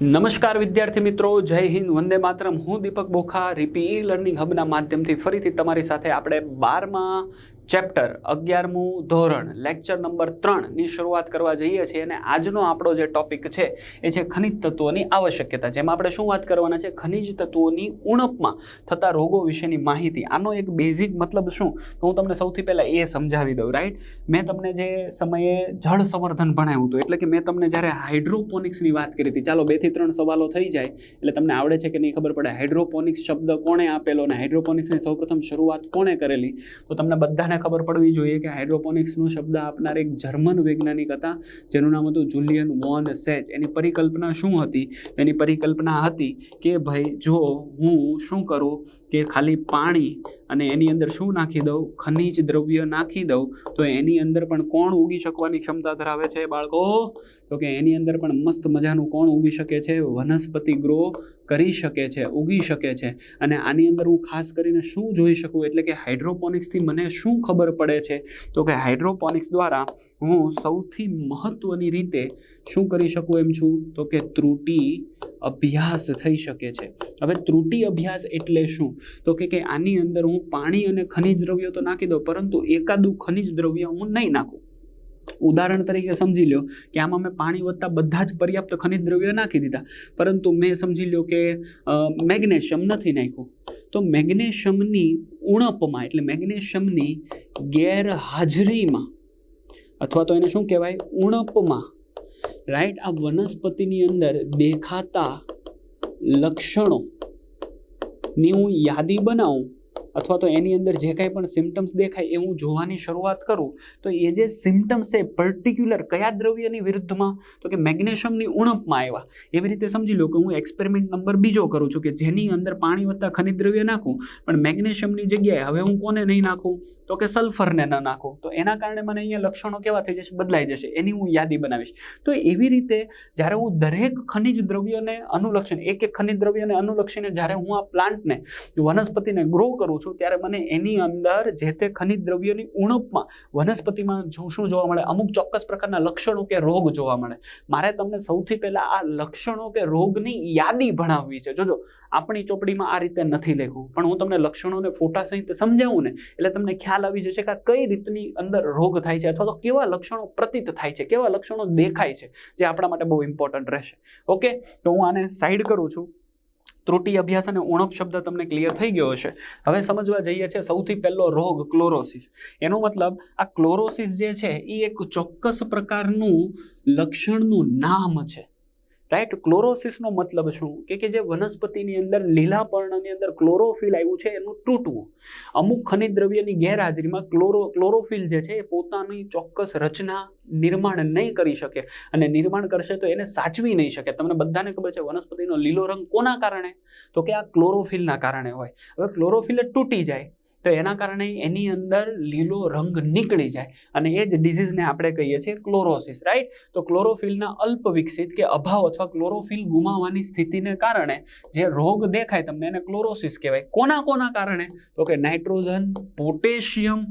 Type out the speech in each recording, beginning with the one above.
નમસ્કાર વિદ્યાર્થી મિત્રો, જય હિન્દ, વંદે માતરમ. હું દીપક બોખા, રીપી ઈ લર્નિંગ હબના માધ્યમથી ફરીથી તમારી સાથે આપણે બારમા ચેપ્ટર અગિયારમું ધોરણ, લેક્ચર નંબર ત્રણની શરૂઆત કરવા જઈએ છીએ અને આજનો આપણો જે ટોપિક છે એ છે ખનિજ તત્વોની આવશ્યકતા. જેમાં આપણે શું વાત કરવાના છે? ખનિજ તત્વોની ઉણપમાં થતા રોગો વિશેની માહિતી. આનો એક બેઝિક મતલબ શું? તો હું તમને સૌથી પહેલાં એ સમજાવી દઉં રાઈટ મેં તમને જે સમયે જળ સંવર્ધન ભણાવ્યું હતું, એટલે કે મેં તમને જ્યારે હાઇડ્રોપોનિક્સની વાત કરી હતી, ચાલો બેથી ત્રણ સવાલો થઈ જાય, એટલે તમને આવડે છે કે નહીં ખબર પડે, હાઇડ્રોપોનિક્સ શબ્દ કોણે આપેલો અને હાઇડ્રોપોનિક્સની સૌપ્રથમ શરૂઆત કોણે કરેલી? તો તમને બધાને ખબર પડવી જોઈએ કે હાઇડ્રોપોનિક્સનો શબ્દ આપનાર એક જર્મન વૈજ્ઞાનિક હતા, જેનું નામ હતું જુલિયન વોન સેચ. એની પરિકલ્પના શું હતી? એની પરિકલ્પના હતી કે ભાઈ, જો હું શું કરું કે ખાલી પાણી અને એની અંદર શું નાખી દઉં? ખનિજ દ્રવ્ય નાખી દઉં, તો એની અંદર પણ કોણ ઉગી શકવાની ક્ષમતા ધરાવે છે બાળકો? તો કે એની અંદર પણ મસ્ત મજાનું કોણ ઉગી શકે છે? વનસ્પતિ ગ્રો કરી શકે છે, ઉગી શકે છે. અને આની અંદર હું ખાસ કરીને શું જોઈ શકું? એટલે કે હાઇડ્રોપોનિક્સથી મને શું ખબર પડે છે? તો કે હાઇડ્રોપોનિક્સ દ્વારા હું સૌથી મહત્ત્વની રીતે શું કરી શકું એમ છું? તો કે ત્રુટિ અભ્યાસ થઈ શકે છે. હવે ત્રુટિ અભ્યાસ એટલે શું? તો કે કે આની અંદર હું પાણી અને ખનિજ દ્રવ્યો તો નાખી દઉં, પરંતુ એકાદું ખનિજ દ્રવ્ય હું નહીં નાખું. ઉદાહરણ તરીકે સમજી લો કે આમાં મેં પાણી વધતા બધા જ પર્યાપ્ત ખનિજ દ્રવ્યો નાખી દીધા. પરંતુ મેં સમજી લો કે મેગ્નેશિયમ નથી નાખ્યું. તો મેગ્નેશિયમની ઉણપમાં, એટલે મેગ્નેશિયમની ગેરહાજરીમાં, અથવા તો એને શું કહેવાય? ઉણપમાં રાઈટ આ વનસ્પતિની અંદર દેખાતા લક્ષણો ની હું યાદી બનાવું અથવા તો એની અંદર જે કાંઈ પણ સિમ્ટમ્સ દેખાય એ હું જોવાની શરૂઆત કરું, તો એ જે સિમ્ટમ્સ છે પર્ટિક્યુલર કયા દ્રવ્યની વિરુદ્ધમાં? તો કે મેગ્નેશિયમની ઉણપમાં આવ્યા. એવી રીતે સમજી લો કે હું એક્સપેરિમેન્ટ નંબર બીજો કરું છું કે જેની અંદર પાણી વત્તા ખનિજ દ્રવ્ય નાખું, પણ મેગ્નેશિયમની જગ્યાએ હવે હું કોને નહીં નાખું? તો કે સલ્ફરને ન નાખું. તો એના કારણે મને અહીંયા લક્ષણો કેવા થઈ જશે? બદલાઈ જશે. એની હું યાદી બનાવીશ. તો એવી રીતે જ્યારે હું દરેક ખનિજ દ્રવ્યને અનુલક્ષીને, એક એક ખનિજ દ્રવ્યને અનુલક્ષીને જ્યારે હું આ પ્લાન્ટને વનસ્પતિને ગ્રો કરું છું ત્યારે મને એની અંદર જે તે ખનિજ દ્રવ્યોની ઉણપમાં વનસ્પતિમાં શું શું જોવા મળે, અમુક ચોક્કસ પ્રકારના લક્ષણો કે રોગ જોવા મળે. મારે તમને સૌથી પહેલાં આ લક્ષણો કે રોગની યાદી ભણાવવી છે. જોજો, આપણી ચોપડીમાં આ રીતે નથી લખ્યું, પણ હું તમને લક્ષણોને ફોટા સહિત સમજાવું ને, એટલે તમને ખ્યાલ આવી જશે કે કઈ રીતની અંદર રોગ થાય છે, અથવા તો કેવા લક્ષણો પ્રતીત થાય છે, કેવા લક્ષણો દેખાય છે, જે આપણા માટે બહુ ઇમ્પોર્ટન્ટ રહેશે. ઓકે, તો હું આને સાઈડ કરું છું. ત્રુટિ અભ્યાસ અને ઉણપ શબ્દ તમને ક્લિયર થઈ ગયો હશે. હવે સમજવા જઈએ છે સૌથી પહેલો રોગ ક્લોરોસિસ એનો મતલબ આ ક્લોરોસિસ જે છે, એ એક ચોક્કસ પ્રકારનું લક્ષણનું નામ છે. રાઈટ ક્લોરોસિસનો મતલબ શું? કે કે જે વનસ્પતિની અંદર લીલા પર્ણની અંદર ક્લોરોફિલ આવ્યું છે, એનું તૂટવું. અમુક ખનિજ દ્રવ્યની ગેરહાજરીમાં ક્લોરો ક્લોરોફિલ જે છે, એ પોતાની ચોક્કસ રચના નિર્માણ નહીં કરી શકે. અને નિર્માણ કરશે તો એને સાચવી નહીં શકે. તમને બધાને ખબર છે, વનસ્પતિનો લીલો રંગ કોના કારણે? તો કે આ ક્લોરોફિલના કારણે હોય. હવે ક્લોરોફિલ તૂટી જાય. તો એના કારણે એની અંદર લીલો રંગ નીકળી જાય. અને એ જ ડિઝીઝને આપણે કહીએ છીએ ક્લોરોસિસ રાઈટ તો ક્લોરોફિલના અલ્પ વિકસિત કે અભાવ અથવા ક્લોરોફિલ ગુમાવવાની સ્થિતિને કારણે જે રોગ દેખાય તમને એને ક્લોરોસિસ કહેવાય. કોના કોના કારણે? તો કે nitrogen, potassium,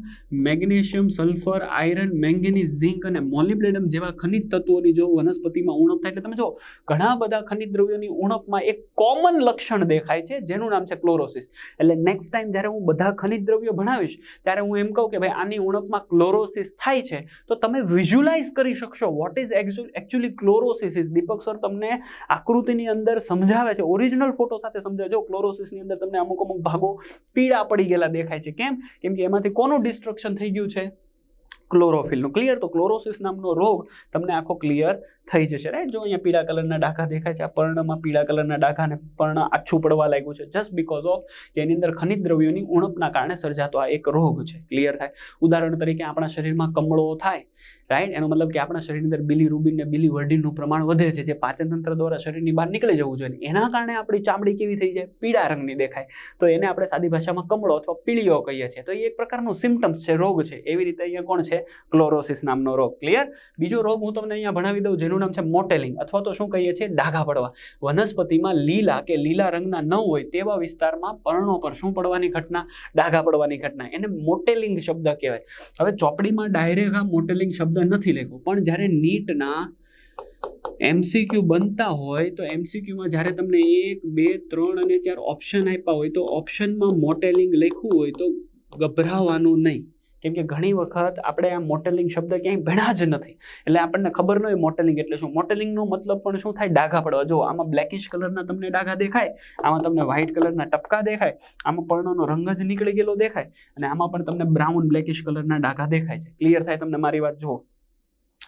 magnesium, sulphur, iron, manganese, zinc અને મોલિબ્લેડમ જેવા ખનિજ તત્વોની જો વનસ્પતિમાં ઉણપ થાય, એટલે તમે જો ઘણા બધા ખનિજ દ્રવ્યોની ઉણપમાં એક કોમન લક્ષણ દેખાય છે, જેનું નામ છે ક્લોરોસિસ. એટલે નેક્સ્ટ ટાઈમ જ્યારે હું બધા ખનિજ દ્રવ્યો ભણાવીશ, ત્યારે હું એમ કહું કે ભાઈ આની ઉણપમાં ક્લોરોસિસ થાય છે, તો તમે વિઝ્યુલાઇઝ કરી શકશો. What is actually chlorosis is Deepak sir તમને આકૃતિની અંદર સમજાવે છે. ઓરિજિનલ ફોટો સાથે સમજાવે જો ક્લોરોસિસની અંદર તમને અમુક અમુક ભાગો પીળા પડી ગયેલા દેખાય છે. કેમ? કેમ કે એમાંથી કોનું ડિસ્ટ્રક્શન થઈ ગયું છે? ક્લોરોફિલનું ક્લિયર તો ક્લોરોસિસ નામનો રોગ તમને આખો ક્લિયર થઈ જશે. રાઈટ જો અહીંયા પીળા કલરના ડાઘા દેખાય છે, આ પર્ણમાં પીળા કલરના ડાઘાને પર્ણ આછું પડવા લાગ્યું છે જસ્ટ બિકોઝ ઓફ કે એની અંદર ખનિજ દ્રવ્યોની ઉણપના કારણે સર્જાતો આ એક રોગ છે. ક્લિયર થાય? ઉદાહરણ તરીકે આપણા શરીરમાં કમળો થાય રાઈટ એનો મતલબ કે આપણા શરીરની અંદર બિલી રૂબિન ને બિલી વર્ડિનનું પ્રમાણ વધે છે, જે પાચન તંત્ર દ્વારા શરીરની બહાર નીકળી જવું જોઈએ એના કારણે આપણી ચામડી કેવી થઈ જાય? પીળા રંગની દેખાય. તો એને આપણે સાદી ભાષામાં કમળો અથવા પીળીઓ કહીએ છીએ. તો એ એક પ્રકારનું સિમ્ટમ્સ છે, રોગ છે. એવી રીતે અહીંયા કોણ છે? ક્લોરોસિસ નામનો રોગ. ક્લિયર બીજો રોગ હું તમને અહીંયા ભણાવી દઉં, જેનું નામ છે મોટેલિંગ. અથવા તો શું કહીએ છીએ? ડાઘા પડવા. વનસ્પતિમાં લીલા કે લીલા રંગના ન હોય તેવા વિસ્તારમાં પર્ણો પર શું પડવાની ઘટના? ડાઘા પડવાની ઘટના. એને મોટેલિંગ શબ્દ કહેવાય. હવે ચોપડીમાં ડાયરેક્ટ આ મોટેલિંગ શબ્દ નથી લખ્યો. પણ જ્યારે નીટના એમસીક્યુ બનતા હોય તો એમસીક્યુમાં જ્યારે તમને એક, બે, ત્રણ અને ચાર ઓપ્શન આપ્યા હોય તો ઓપ્શનમાં મોટેલિંગ લખ્યું હોય તો ગભરાવાનું નહીં. કેમ કે ઘણી વખત આપણે આ મોટેલિંગ શબ્દ ક્યાંય ભણ્યા જ નથી. એટલે આપણને ખબર ન હોય મોટેલિંગ એટલે શું? મોટેલિંગનો મતલબ પણ શું થાય? ડાઘા પડવા. જો આમાં બ્લેકિશ કલરના તમને ડાઘા દેખાય, આમાં તમને વ્હાઇટ કલરના ટપકા દેખાય, આમાં પર્ણનો રંગ જ નીકળી ગયેલો દેખાય અને આમાં પણ તમને બ્રાઉન બ્લેકિશ કલરના ડાઘા દેખાય છે. ક્લિયર થાય તમને મારી વાત? જુઓ.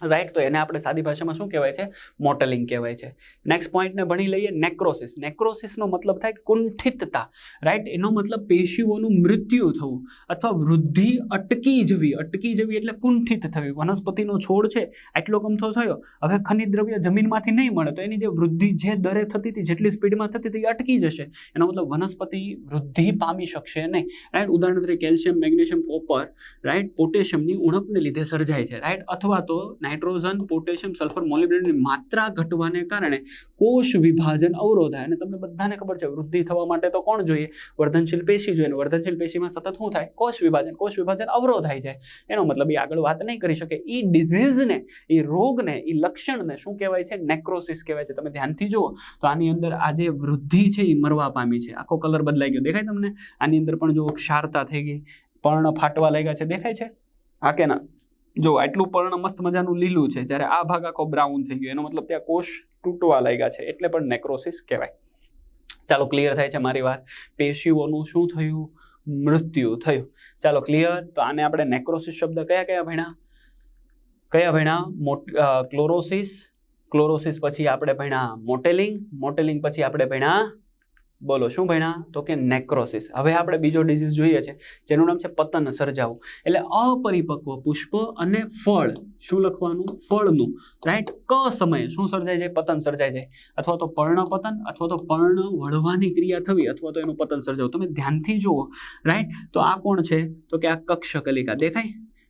રાઈટ, તો એને આપણે સાદી ભાષામાં શું કહેવાય છે? મોટલિંગ કહેવાય છે. નેક્સ્ટ પોઈન્ટને ભણી લઈએ નેક્રોસિસ નેક્રોસિસનો મતલબ થાય કુંઠિતતા. રાઈટ એનો મતલબ પેશીઓનું મૃત્યુ થવું અથવા વૃદ્ધિ અટકી જવી. અટકી જવી એટલે કુંઠિત થવી. વનસ્પતિનો છોડ છે, આટલો કમથો થયો, હવે ખનિજ દ્રવ્ય જમીનમાંથી નહીં મળે, તો એની જે વૃદ્ધિ જે દરે થતી હતી, જેટલી સ્પીડમાં થતી હતી અટકી જશે. એનો મતલબ વનસ્પતિ વૃદ્ધિ પામી શકશે નહીં. રાઈટ ઉદાહરણ તરીકે કેલ્શિયમ મેગ્નેશિયમ કોપર રાઈટ પોટેશિયમની ઉણપને લીધે સર્જાય છે. રાઈટ અથવા તો નાઇટ્રોજન, પોટેશિયમ, સલ્ફર મોલિબ્ડેનની માત્રા ઘટવાને કારણે કોષ વિભાજન અવરોધાય અને તમને બધાને ખબર છે, વૃદ્ધિ થવા માટે તો કોણ જોઈએ? વર્ધનશીલ પેશી જોઈએ વર્ધનશીલ પેશીમાં સતત શું થાય? કોષ વિભાજન. કોષ વિભાજન અવરોધાય છે એનો મતલબ એ આગળ વાત નહીં કરી શકે. એ ડિઝીઝને એ રોગને એ લક્ષણને શું કહેવાય છે? નેક્રોસિસ કહેવાય છે. તમે ધ્યાનથી જુઓ તો આની અંદર આ જે વૃદ્ધિ છે એ મરવા પામી છે. આખો કલર બદલાઈ ગયો. દેખાય તમને? આની અંદર પણ જો ક્ષારતા થઈ ગઈ. પર્ણ ફાટવા લાગ્યા છે. દેખાય છે? હા કે ના જો, આટલું પર્ણ મસ્ત મજાનું લીલું છે, જ્યારે આ ભાગ આખો બ્રાઉન થઈ ગયો. એનો મતલબ ત્યાં કોષ તૂટવા લાગ્યા છે, એટલે પણ નેક્રોસિસ કહેવાય. ચાલો ક્લિયર થાય છે મારી વાત. પેશીઓનું શું થયું? મૃત્યુ થયું. ચાલો ક્લિયર તો આને આપણે નેક્રોસિસ શબ્દ કયા કયા ભણ્યા? કયા ભણ્યા? ક્લોરોસિસ ક્લોરોસિસ પછી આપણે ભણ્યા મોટેલિંગ. મોટેલિંગ પછી આપણે ભણ્યા બોલો, શું ભણ્યા? તો કે નેક્રોસિસ હવે આપણે બીજો ડિઝીઝ જોઈએ છે, જેનું નામ છે પતન સર્જાવું. એટલે અપરિપક્વ પુષ્પ અને ફળ. શું લખવાનું? ફળનું. રાઈટ ક સમયે શું સર્જાય છે? પતન સર્જાય છે. અથવા તો પર્ણ પતન, અથવા તો પર્ણ વળવાની ક્રિયા થવી, અથવા તો એનું પતન સર્જાવું. તમે ધ્યાનથી જુઓ. રાઈટ તો આ કોણ છે? તો કે આ કક્ષ કલિકા દેખાય?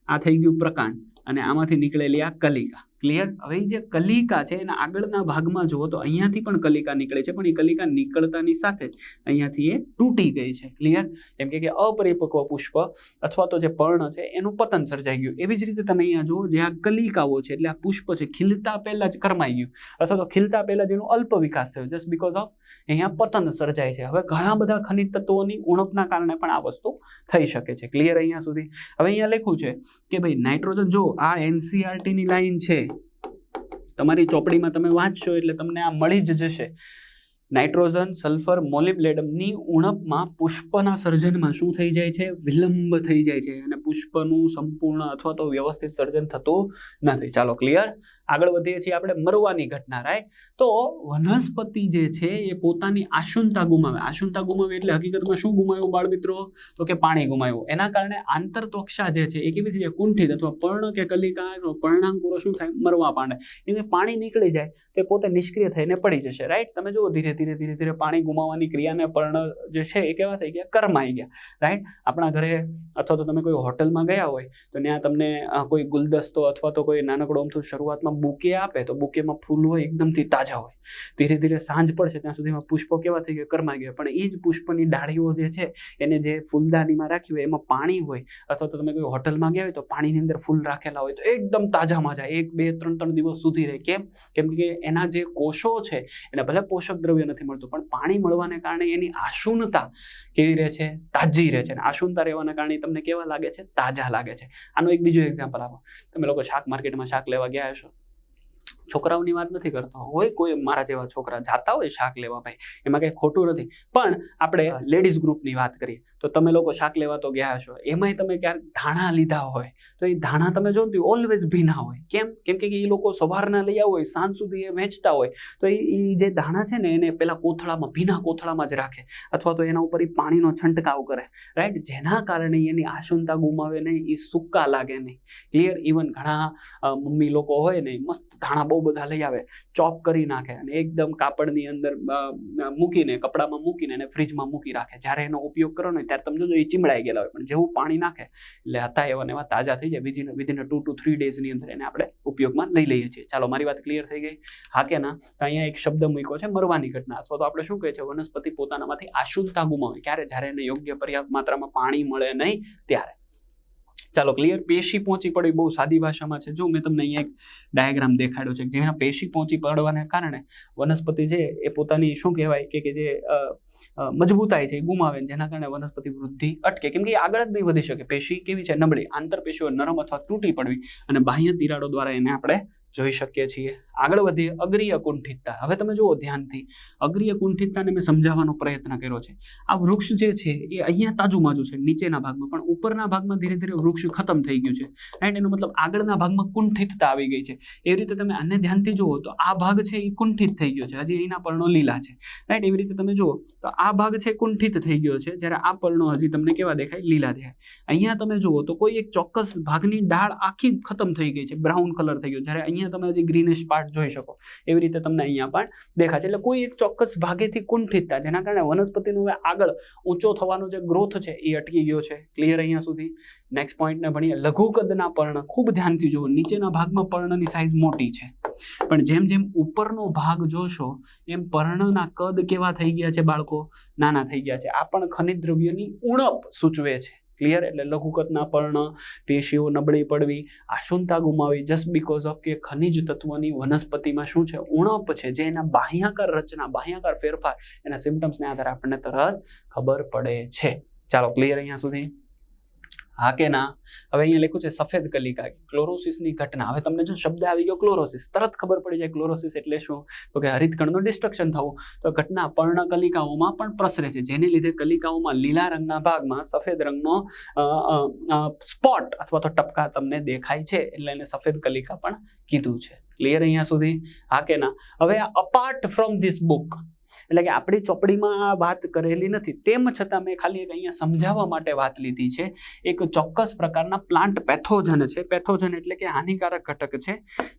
આ થઈ ગયું પ્રકાંડ. અને આમાંથી નીકળેલી આ કલિકા. ક્લિયર હવે જે કલિકા છે એના આગળના ભાગમાં જુઓ તો અહીંયાથી પણ કલિકા નીકળે છે પણ એ કલિકા નીકળતાની સાથે જ અહીંયાથી એ તૂટી ગઈ છે. ક્લિયર એમ કે કે અપરિપક્વ પુષ્પ અથવા તો જે પર્ણ છે એનું પતન સર્જાઈ ગયું. એવી જ રીતે તમે અહીંયા જુઓ જે આ કલિકાઓ છે એટલે આ પુષ્પ છે ખીલતા પહેલાં જ કરમાઈ ગયું. અથવા તો ખીલતા પહેલાં જેનો અલ્પ વિકાસ થયો જસ્ટ બીકોઝ ઓફ અહીંયા પતન સર્જાય છે. હવે ઘણા બધા ખનિજ તત્વોની ઉણપના કારણે પણ આ વસ્તુ થઈ શકે છે. ક્લિયર અહીંયા સુધી? હવે અહીંયા લખ્યું છે કે ભાઈ નાઇટ્રોજન જો આ એનસીઆરટીની લાઈન છે. તમારી ચોપડીમાં તમે વાંચશો એટલે તમને આ મળી જ જશે. નાઇટ્રોજન, સલ્ફર મોલિબ્લેડમની ઉણપમાં પુષ્પના સર્જનમાં શું થઈ જાય છે? વિલંબ થઈ જાય છે અને પુષ્પનું સંપૂર્ણ અથવા તો વ્યવસ્થિત સર્જન થતું નથી. ચાલો ક્લિયર આગળ વધીએ છીએ આપણે મરવાની ઘટના રાઈટ તો વનસ્પતિ જે છે એ પોતાની આશુનતા ગુમાવે. આશુનતા ગુમાવે એટલે હકીકતમાં શું ગુમાવ્યું બાળ મિત્રો તો કે પાણી ગુમાવ્યું. એના કારણે આંતરતોક્ષા જે છે એ કેવી થઈ જાય કુંઠિત અથવા પર્ણ કે કલિકા પર્ણાંકુરો શું થાય? મરવા માંડે. એટલે પાણી નીકળી જાય, તો પોતે નિષ્ક્રિય થઈને પડી જશે રાઈટ તમે જુઓ, ધીરે ધીરે ધીરે ધીરે પાણી ગુમાવવાની ક્રિયાને પર્ણ જે છે એ કેવા થઈ ગયા? કરમાઈ ગયા રાઈટ આપણા ઘરે અથવા તો તમે કોઈ હોટલમાં ગયા હોય, તો ત્યાં તમને કોઈ ગુલદસ્તો અથવા તો કોઈ નાનકડો અમથું શરૂઆતમાં બુકે આપે તો બુકેમાં ફૂલ હોય, એકદમથી તાજા હોય. ધીરે ધીરે સાંજ પડશે ત્યાં સુધીમાં પુષ્પો કેવા થઈ ગયા? કરમાઈ ગયા. પણ એ જ પુષ્પની ડાળીઓ જે છે, એને જે ફૂલદાનીમાં રાખી હોય, એમાં પાણી હોય, અથવા તો તમે કોઈ હોટલમાં ગયા હોય તો પાણીની અંદર ફૂલ રાખેલા હોય, તો એકદમ તાજામાં જાય. એક, બે, ત્રણ ત્રણ દિવસ સુધી રહે. કેમ? કેમ કે એના જે કોષો છે, એને ભલે પોષક દ્રવ્ય નથી મળતું, પણ પાણી મળવાને કારણે એની આશુનતા કેવી રહે છે? તાજી રહે છે. અને આશુનતા રહેવાના કારણે તમને કેવા લાગે છે? તાજા લાગે છે. આનો એક બીજું એક્ઝામ્પલ આપો. તમે લોકો શાક માર્કેટમાં શાક લેવા ગયા હશો? છોકરાઓની વાત નથી કરતો. હોય કોઈ મારા જેવા છોકરા જાતા હોય શાક લેવા ભાઈ એમાં કંઈ ખોટું નથી. પણ આપણે લેડીઝ ગ્રુપની વાત કરીએ તો તમે લોકો શાક લેવા તો ગયા હશો એમાંય તમે ક્યાંક ધાણા લીધા હોય તો એ ધાણા તમે જો ઓલવેઝ ભીના હોય. કેમ? કેમ કે એ લોકો સવારના લઈ આવ્યા હોય સાંજ સુધી એ વેચતા હોય. તો એ જે ધાણા છે ને એને પેલા કોથળામાં ભીના કોથળામાં જ રાખે. અથવા તો એના ઉપર એ પાણીનો છંટકાવ કરે. રાઈટ જેના કારણે એની આશુનતા ગુમાવે નહીં એ સૂકા લાગે નહીં. ક્લિયર ઇવન ઘણા મમ્મી લોકો હોય ને મસ્ત ધાણા બહુ બધા લઈ આવે, ચોપ કરી નાખે અને એકદમ કાપડની અંદર મૂકીને, કપડામાં મૂકીને એને ફ્રીજમાં મૂકી રાખે. જ્યારે એનો ઉપયોગ કરો ને ત્યારે તમે જોજો એ ચીમડાઈ ગયેલા હોય, પણ જેવું પાણી નાખે, એટલે હતા એવા ને એવા તાજા થઈ જાય. Within within two two three ડેઝની અંદર એને આપણે ઉપયોગમાં લઈ લઈએ છીએ. ચાલો, મારી વાત ક્લિયર થઈ ગઈ? હા કે ના? અહીંયા એક શબ્દ મૂક્યો છે, મરવાની ઘટના. અથવા તો આપણે શું કહે છે, વનસ્પતિ પોતાનામાંથી આશુદ્ધતા ગુમાવે. ક્યારે? જ્યારે એને યોગ્ય પર્યાપ્ત માત્રામાં પાણી મળે નહીં, ત્યારે. ચાલો ક્લિયર પેશી પહોંચી પડી બહુ સાદી ભાષામાં છે. જો મેં તમને અહીંયા એક ડાયાગ્રામ દેખાડ્યો છે જેના પેશી પહોંચી પડવાને કારણે વનસ્પતિ છે એ પોતાની શું કહેવાય કે જે મજબૂતાઈ છે એ ગુમાવે જેના કારણે વનસ્પતિ વૃદ્ધિ અટકે. કેમ કે એ આગળ જ નહીં વધી શકે. પેશી કેવી છે? નબળી. આંતરપેશીઓ નરમ અથવા તૂટી પડવી અને બાહ્ય તિરાડો દ્વારા એને આપણે જોઈ શકીએ છીએ. આગળ વધીએ અગ્રિય કુંઠિતતા હવે તમે જુઓ ધ્યાનથી અગ્રિય કુંઠિતતાને મેં સમજાવવાનો પ્રયત્ન કર્યો છે. આ વૃક્ષ જે છે, એ અહીંયા તાજુમાજુ છે, નીચેના ભાગમાં. પણ ઉપરના ભાગમાં ધીરે ધીરે વૃક્ષ ખતમ થઈ ગયું છે. રાઈટ એનો મતલબ આગળના ભાગમાં કુંઠિતતા આવી ગઈ છે. એવી રીતે તમે આને ધ્યાનથી જુઓ, તો આ ભાગ છે એ કુંઠિત થઈ ગયો છે. હજી એના પર્ણો લીલા છે. રાઈટ એવી રીતે તમે જુઓ, તો આ ભાગ છે કુંઠિત થઈ ગયો છે. જ્યારે આ પર્ણો હજી તમને કેવા દેખાય? લીલા દેખાય. અહીંયા તમે જુઓ, તો કોઈ એક ચોક્કસ ભાગની ડાળ આખી ખતમ થઈ ગઈ છે. બ્રાઉન કલર થઈ ગયો. જ્યારે અહીંયા તમે હજી ગ્રીનિશ પાર્ટ જોઈ શકો. એવી રીતે તમને અહીંયા પણ દેખાશે. એટલે કોઈ એક ચોક્કસ ભાગેથી કુંઠિતતા જેના કારણે વનસ્પતિનું હવે આગળ ઊંચો થવાનો જે ગ્રોથ છે એ અટકી ગયો છે. ક્લિયર અહીંયા સુધી. નેક્સ્ટ પોઈન્ટને ભણીએ. લઘુ કદના પર્ણ. ખૂબ ધ્યાનથી જુઓ. નીચેના ભાગમાં પર્ણની સાઇઝ મોટી છે. પણ જેમ જેમ ઉપરનો ભાગ જોશો, એમ પર્ણના કદ કેવા થઈ ગયા છે બાળકો? નાના થઈ ગયા છે. આ પણ ખનિજ દ્રવ્યની ઉણપ સૂચવે છે. ક્લિયર એટલે લઘુકદના પર્ણ, પેશીઓ નબળી પડવી આશુનતા ગુમાવી જસ્ટ બીકોઝ ઓફ કે ખનિજ તત્વોની વનસ્પતિમાં શું છે? ઉણપ છે, જે એના બાહ્યાકાર રચના, બાહ્યાકાર ફેરફાર, એના સિમ્ટમ્સને આધારે આપણને તરત ખબર પડે છે. ચાલો ક્લિયર અહીંયા સુધી. હા કે ના હવે અહીંયા લખ્યું છે, સફેદ કલિકા. ક્લોરોસિસની ઘટના. હવે તમને જો શબ્દ આવી ગયો ક્લોરોસિસ, તરત ખબર પડી જાય ક્લોરોસિસ એટલે શું? તો કે હરિતકણનું ડિસ્ટ્રક્શન થવું. તો ઘટના પર્ણ કલિકાઓમાં પણ પ્રસરે છે. જેને લીધે કલિકાઓમાં લીલા રંગના ભાગમાં સફેદ રંગનો સ્પોટ અથવા તો ટપકા તમને દેખાય છે. એટલે એને સફેદ કલિકા પણ કીધું છે. ક્લિયર અહીંયા સુધી? હા કે ના હવે અપાર્ટ ફ્રોમ ધીસ બુક એટલે કે આપણી ચોપડીમાં આ વાત કરેલી નથી. તેમ છતાં મેં ખાલી એક અહીંયા સમજાવવા માટે વાત લીધી છે. એક ચોક્કસ પ્રકારના પ્લાન્ટ પેથોજન છે. પેથોજન એટલે કે હાનિકારક ઘટક છે,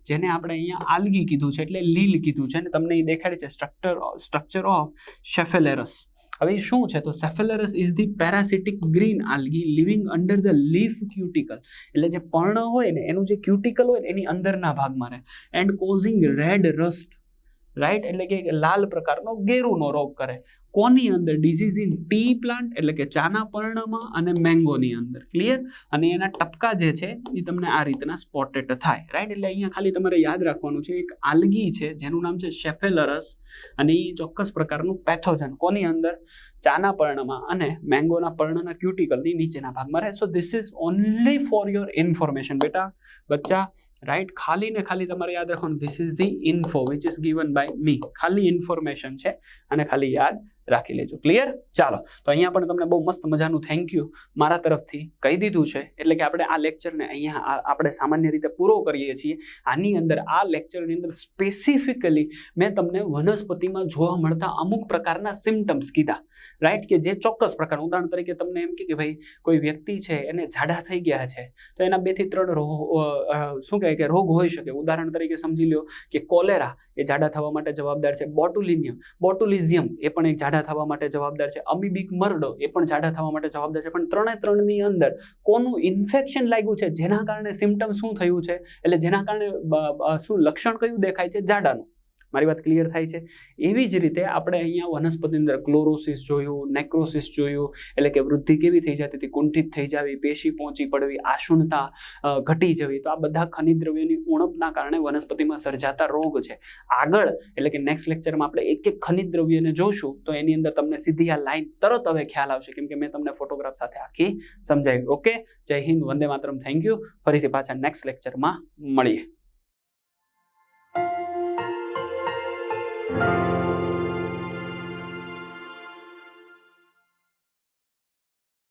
જેને આપણે અહીંયા આલગી કીધું છે એટલે લીલ કીધું છે અને તમને એ દેખાડે છે સ્ટ્રક્ચર સ્ટ્રક્ચર ઓફ શેફેલેરસ હવે શું છે? તો Cephaleuros is the parasitic green algae living under the leaf cuticle એટલે જે પર્ણ હોય ને, એનું જે ક્યુટિકલ હોય એની અંદરના ભાગમાં રહે. And causing red rust right એટલે કે લાલ પ્રકારનો ગેરુનો રોગ કરે. કોની અંદર? ડિઝીઝ ઇન ટી પ્લાન્ટ એટલે કે ચાના પર્ણમાં અને મેંગોની અંદર. ક્લિયર અને એના ટપકા જે છે, એ તમને આ રીતના સ્પોટેડ થાય. રાઈટ એટલે અહીંયા ખાલી તમારે યાદ રાખવાનું છે, એક આલગી છે, જેનું નામ છે શેફેલરસ અને એ ચોક્કસ પ્રકારનું પેથોજન કોની અંદર? ચાના પર્ણમાં અને મેંગોના પર્ણના ક્યુટિકલની નીચેના ભાગમાં રહે. So this is only for your information બેટા. બચ્ચા રાઈટ ખાલી ને ખાલી તમારે યાદ રાખવાનું. This is the info which is given by me ખાલી ઇન્ફોર્મેશન છે અને ખાલી યાદ રાખી લેજો. ક્લિયર ચાલો. તો અહીંયા પણ તમને બહુ મસ્ત મજાનું થેન્ક યુ મારા તરફથી કહી દીધું છે. એટલે કે આપણે આ લેક્ચરને અહીંયા આપણે સામાન્ય રીતે પૂરો કરીએ છીએ. આની અંદર આ લેક્ચરની અંદર સ્પેસિફિકલી મેં તમને વનસ્પતિમાં જોવા મળતા અમુક પ્રકારના સિમ્ટમ્સ કીધા. રાઈટ કે જે ચોક્કસ પ્રકાર ઉદાહરણ તરીકે તમને એમ કે ભાઈ કોઈ વ્યક્તિ છે, એને જાડા થઈ ગયા છે, તો એના બેથી ત્રણ રોગ શું કહે કે રોગ હોઈ શકે. ઉદાહરણ તરીકે સમજી લો કે કોલેરા એ જાડા થવા માટે જવાબદાર છે. બોટુલિનિયમ, બોટુલિઝિયમ એ પણ એક જાડા થવા માટે જવાબદાર છે. અમીબિક મર્ડો એ પણ જાડા થવા માટે જવાબદાર છે. પણ ત્રણે ત્રણની અંદર કોનું ઇન્ફેક્શન લાગ્યું છે? જેના કારણે સિમ્ટમ શું થયું છે? એટલે જેના કારણે શું લક્ષણ કયું દેખાય છે? જાડાનું. મારી વાત ક્લિયર થાય છે. એવી જ રીતે આપણે અહીંયા વનસ્પતિની અંદર ક્લોરોસિસ જોયું નેક્રોસિસ જોયું, એટલે કે વૃદ્ધિ કેવી થઈ જતી હતી? કુંઠિત થઈ જવી, પેશી પહોંચી પડવી આશુણતા ઘટી જવી. તો આ બધા ખનિજ દ્રવ્યોની ઉણપના કારણે વનસ્પતિમાં સર્જાતા રોગ છે. આગળ, એટલે કે નેક્સ્ટ લેક્ચરમાં આપણે એક એક ખનિજ દ્રવ્યને જોશું, તો એની અંદર તમને સીધી આ લાઈન તરત હવે ખ્યાલ આવશે, કેમ કે મેં તમને ફોટોગ્રાફ સાથે આખી સમજાવી okay Jai Hind, Vande Mataram. Thank you ફરીથી પાછા નેક્સ્ટ લેક્ચરમાં મળીએ. Bye.